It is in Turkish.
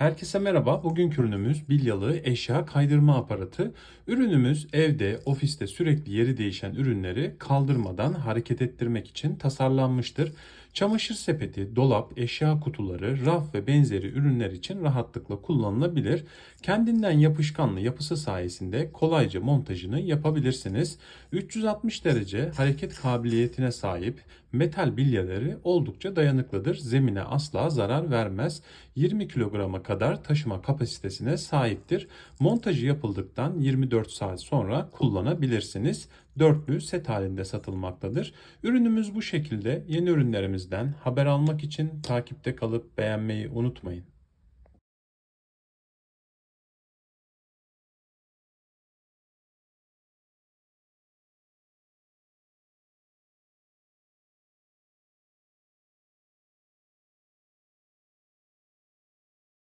Herkese merhaba. Bugünkü ürünümüz bilyalı eşya kaydırma aparatı. Ürünümüz evde, ofiste sürekli yeri değişen ürünleri kaldırmadan hareket ettirmek için tasarlanmıştır. Çamaşır sepeti, dolap, eşya kutuları, raf ve benzeri ürünler için rahatlıkla kullanılabilir. Kendinden yapışkanlı yapısı sayesinde kolayca montajını yapabilirsiniz. 360 derece hareket kabiliyetine sahip metal bilyeleri oldukça dayanıklıdır. Zemine asla zarar vermez. 20 kilograma kadar taşıma kapasitesine sahiptir. Montajı yapıldıktan 24 saat sonra kullanabilirsiniz. Dörtlü set halinde satılmaktadır. Ürünümüz bu şekilde. Yeni ürünlerimizden haber almak için takipte kalıp beğenmeyi unutmayın.